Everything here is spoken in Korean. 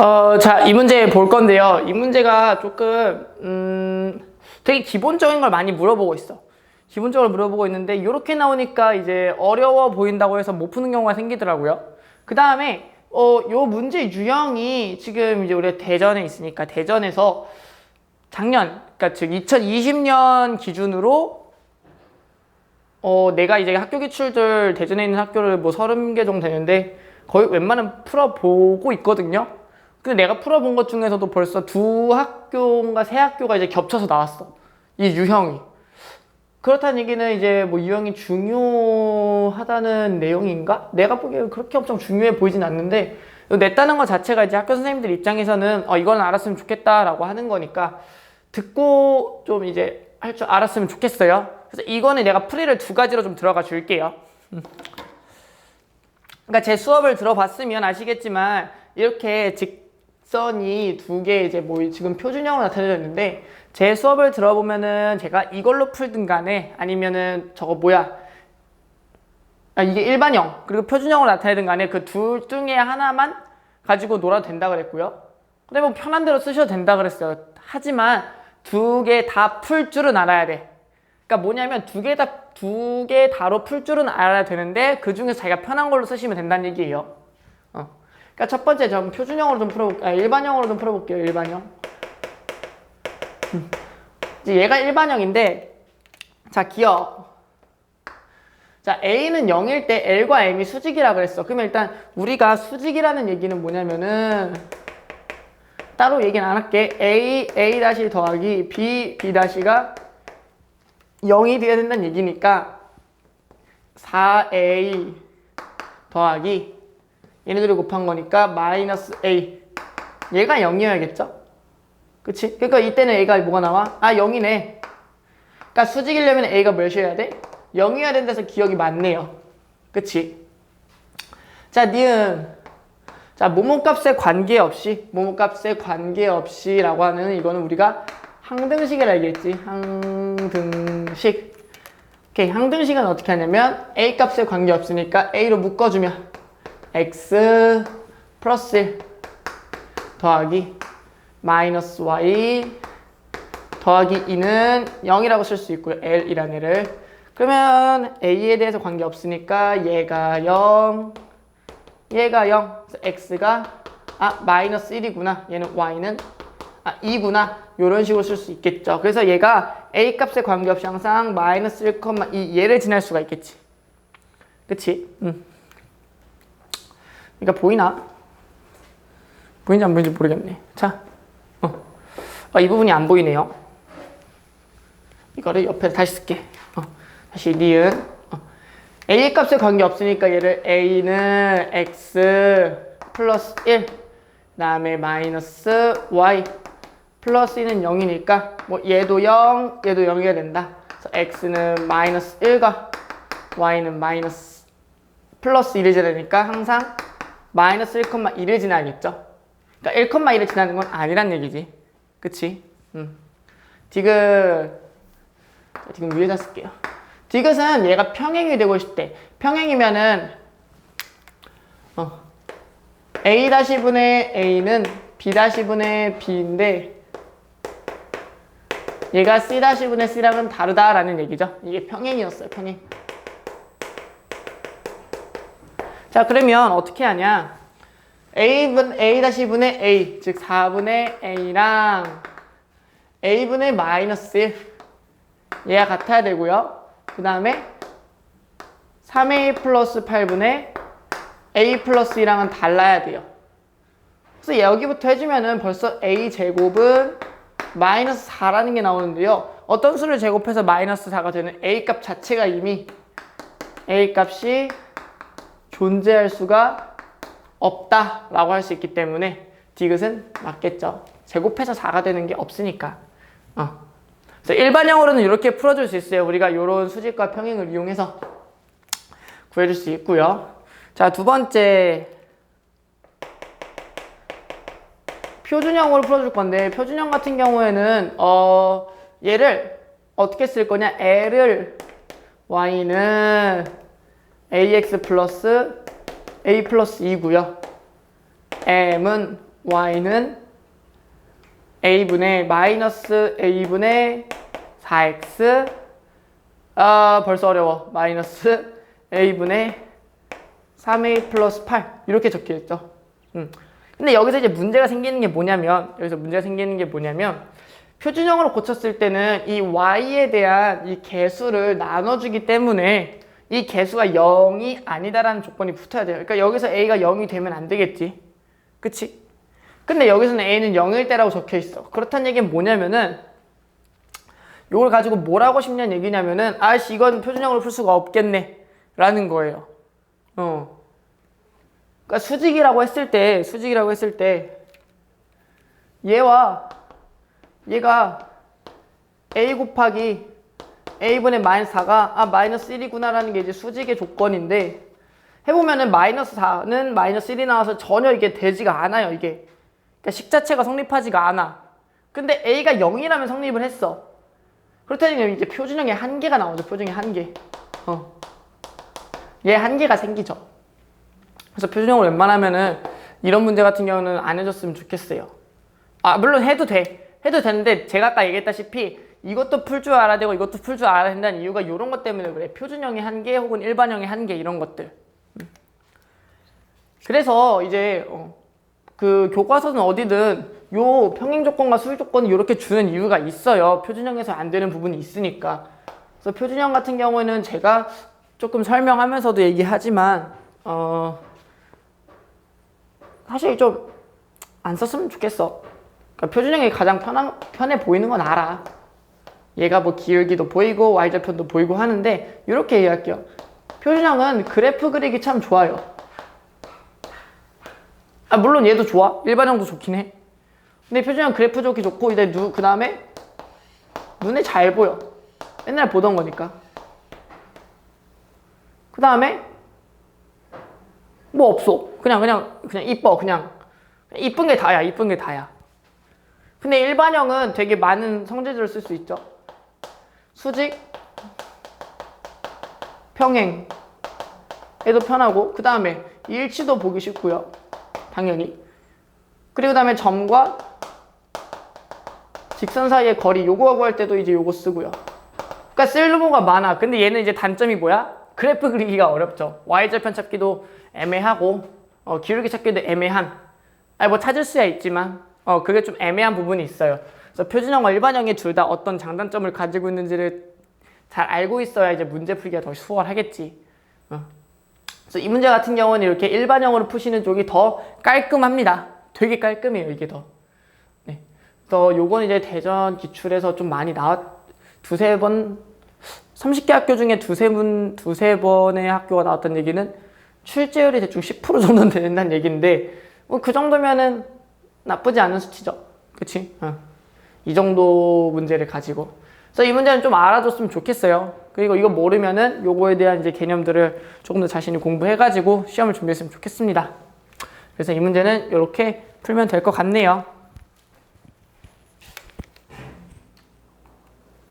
어, 자, 이 문제 볼 건데요. 이 문제가 조금, 음, 되게 기본적인 걸 많이 물어보고 있어. 기본적으로 물어보고 있는데, 이렇게 나오니까 이제 어려워 보인다고 해서 못 푸는 경우가 생기더라고요. 그 다음에, 어, 요 문제 유형이 지금 이제 우리 대전에 있으니까 대전에서 작년, 그러니까 즉 2020년 기준으로 어, 내가 이제 학교 기출들 대전에 있는 학교를 뭐 30개 정도 되는데 거의 웬만하면 풀어보고 있거든요. 근데 내가 풀어본 것 중에서도 벌써 두 학교인가 세 학교가 이제 겹쳐서 나왔어. 이 유형이. 그렇다는 얘기는 이제 뭐 유형이 중요하다는 내용인가? 내가 보기에는 그렇게 엄청 중요해 보이진 않는데 냈다는 것 자체가 이제 학교 선생님들 입장에서는 어, 이건 알았으면 좋겠다라고 하는 거니까 듣고 좀 이제 할 줄 알았으면 좋겠어요. 그래서 이거는 내가 풀이를 두 가지로 좀 들어가 줄게요. 음. 그러니까 제 수업을 들어봤으면 아시겠지만 이렇게 직 선이 두 개 이제 뭐 지금 표준형으로 나타내져 있는데 제 수업을 들어보면은 제가 이걸로 풀든 간에 아니면은 저거 뭐야 아, 이게 일반형 그리고 표준형으로 나타내든 간에 그 둘 중에 하나만 가지고 놀아도 된다 그랬고요. 근데 뭐 편한 대로 쓰셔도 된다 그랬어요. 하지만 두 개 다 풀 줄은 알아야 돼. 그러니까 뭐냐면 두 개 다 두 개 다로 풀 줄은 알아야 되는데 그 중에서 자기가 편한 걸로 쓰시면 된다는 얘기예요. 어. 그러니까 첫 번째 좀 표준형으로 좀 풀어볼게요. 아, 일반형으로 좀 풀어볼게요. 일반형. 음. 얘가 일반형인데 자 기억. 자 A는 0일 때 L과 M이 수직이라 그랬어. 그러면 일단 우리가 수직이라는 얘기는 뭐냐면은 따로 얘기는 안 할게. A, A 다시 더하기 B, B 다시가 0이 돼야 된다는 얘기니까 4A 더하기 얘네들이 곱한 거니까 마이너스 A 얘가 0이어야겠죠? 그치? 그러니까 이때는 A가 뭐가 나와? 아 0이네 그러니까 수직이려면 A가 몇이어야 돼? 0이어야 된다서 기억이 맞네요 그치? 자 니은 자, 모모값에 관계없이, 모모값에 관계없이 라고 하는 이거는 우리가 항등식이라 얘기했지. 항등식. 오케이, 항등식은 어떻게 하냐면 a 값에 관계없으니까 a로 묶어주면 x 플러스 1 더하기 마이너스 y 더하기 2는 0이라고 쓸 수 있고요. l이라는 애를. 그러면 a에 대해서 관계 없으니까 얘가 0, 얘가 0, 그래서 x가 아 마이너스 1이구나. 얘는 y는 아 2구나. 이런 식으로 쓸 수 있겠죠. 그래서 얘가 a 값에 관계없이 항상 마이너스 1,2 얘를 지날 수가 있겠지. 그치? 음. 그러니까 보이나? 보이는지 안 보이는지 모르겠네. 자, 어. 아, 이 부분이 안 보이네요. 이거를 옆에 다시 쓸게. 어. 다시 니은. a 값에 관계 없으니까 얘를 a는 x 플러스 1 그 다음에 마이너스 y 플러스 2는 0이니까 뭐 얘도 0 얘도 0이어야 된다 그래서 x는 마이너스 1과 y는 마이너스 플러스 1을 지나니까 항상 마이너스 1,1을 지나야겠죠 그러니까 1,1을 지나는 건 아니란 얘기지 그치? 음. 디귿 지금 위에다 쓸게요 디귿은 얘가 평행이 되고 있을 때 평행이면은 어, a-분의 a는 b-분의 b인데 얘가 c-분의 c랑은 다르다라는 얘기죠. 이게 평행이었어요. 평행. 자 그러면 어떻게 하냐 a분 a-분의 a 즉 4분의 a랑 a분의 마이너스 1 얘가 같아야 되고요. 그 다음에 3a 플러스 8분의 a 플러스 2랑은 달라야 돼요. 그래서 여기부터 해주면은 벌써 a 제곱은 마이너스 4라는 게 나오는데요. 어떤 수를 제곱해서 마이너스 4가 되는 a 값 자체가 이미 a 값이 존재할 수가 없다라고 할 수 있기 때문에 디귿은 맞겠죠. 제곱해서 4가 되는 게 없으니까. 어. 그래서 일반형으로는 이렇게 풀어줄 수 있어요. 우리가 이런 수직과 평행을 이용해서 구해줄 수 있고요. 자, 두 번째 표준형으로 풀어줄 건데 표준형 같은 경우에는 어 얘를 어떻게 쓸 거냐? L을 y는 ax 플러스 a 플러스 2고요. m은 y는 a분의 마이너스 a분의 4x 아 벌써 어려워 마이너스 a분의 3a 플러스 8 이렇게 적혀 있죠. 음. 근데 여기서 이제 문제가 생기는 게 뭐냐면 여기서 문제가 생기는 게 뭐냐면 표준형으로 고쳤을 때는 이 y에 대한 이 개수를 나눠주기 때문에 이 개수가 0이 아니다라는 조건이 붙어야 돼요. 그러니까 여기서 a가 0이 되면 안 되겠지. 그치? 근데 여기서는 a는 0일 때라고 적혀 있어. 그렇다는 얘기는 뭐냐면은 이걸 가지고 뭘 하고 싶냐는 얘기냐면은 아씨 이건 표준형으로 풀 수가 없겠네 라는 거예요. 어. 그러니까 수직이라고 했을 때 수직이라고 했을 때 얘와 얘가 a 곱하기 a분의 마이너스 4가 아 마이너스 1이구나 라는 게 이제 수직의 조건인데 해보면은 마이너스 4는 마이너스 1이 나와서 전혀 이게 되지가 않아요 이게. 그러니까 식 자체가 성립하지가 않아. 근데 a가 0이라면 성립을 했어. 그렇다면 이제 표준형의 한계가 나오죠 표준형의 한계. 어. 얘 한계가 생기죠. 그래서 표준형을 웬만하면은 이런 문제 같은 경우는 안 해줬으면 좋겠어요. 아 물론 해도 돼. 해도 되는데 제가 아까 얘기했다시피 이것도 풀 줄 알아야 되고 이것도 풀 줄 알아야 된다는 이유가 이런 것 때문에 그래. 표준형의 한계 혹은 일반형의 한계 이런 것들. 음. 그래서 이제 어, 그 교과서는 어디든 요 평행 조건과 수직 조건을 이렇게 주는 이유가 있어요. 표준형에서 안 되는 부분이 있으니까. 그래서 표준형 같은 경우에는 제가 조금 설명하면서도 얘기하지만 어 사실 좀 안 썼으면 좋겠어. 그러니까 표준형이 가장 편한, 편해 보이는 건 알아. 얘가 뭐 기울기도 보이고 y절편도 보이고 하는데 이렇게 얘기할게요. 표준형은 그래프 그리기 참 좋아요. 아 물론 얘도 좋아. 일반형도 좋긴 해. 근데 표준형 그래프 좋기 좋고 이제 누, 그 다음에 눈에 잘 보여. 맨날 보던 거니까. 그 다음에 뭐 없어. 그냥 그냥 그냥 이뻐. 그냥 이쁜 게 다야. 이쁜 게 다야. 근데 일반형은 되게 많은 성질들을 쓸 수 있죠. 수직, 평행, 에도 편하고 그 다음에 일치도 보기 쉽고요. 당연히. 그리고 다음에 점과 직선 사이의 거리 요거 구할 때도 이제 요거 쓰고요. 그러니까 쓸모가 많아. 근데 얘는 이제 단점이 뭐야? 그래프 그리기가 어렵죠. y절편 찾기도 애매하고 어, 기울기 찾기도 애매한. 아니 뭐 찾을 수야 있지만 어, 그게 좀 애매한 부분이 있어요. 그래서 표준형과 일반형이 둘 다 어떤 장단점을 가지고 있는지를 잘 알고 있어야 이제 문제 풀기가 더 수월하겠지. 어. 그래서 이 문제 같은 경우는 이렇게 일반형으로 푸시는 쪽이 더 깔끔합니다. 되게 깔끔해요, 이게 더. 네. 또 요건 이제 대전 기출에서 좀 많이 나왔, 두세 번, 30개 학교 중에 두세 번, 두세 번의 학교가 나왔던 얘기는 출제율이 대충 10% 정도는 된다는 얘기인데, 뭐 그 정도면은 나쁘지 않은 수치죠. 그치? 어. 이 정도 문제를 가지고. 그래서 이 문제는 좀 알아줬으면 좋겠어요. 그리고 이거 모르면은 요거에 대한 이제 개념들을 조금 더 자신이 공부해 가지고 시험을 준비했으면 좋겠습니다. 그래서 이 문제는 이렇게 풀면 될 것 같네요.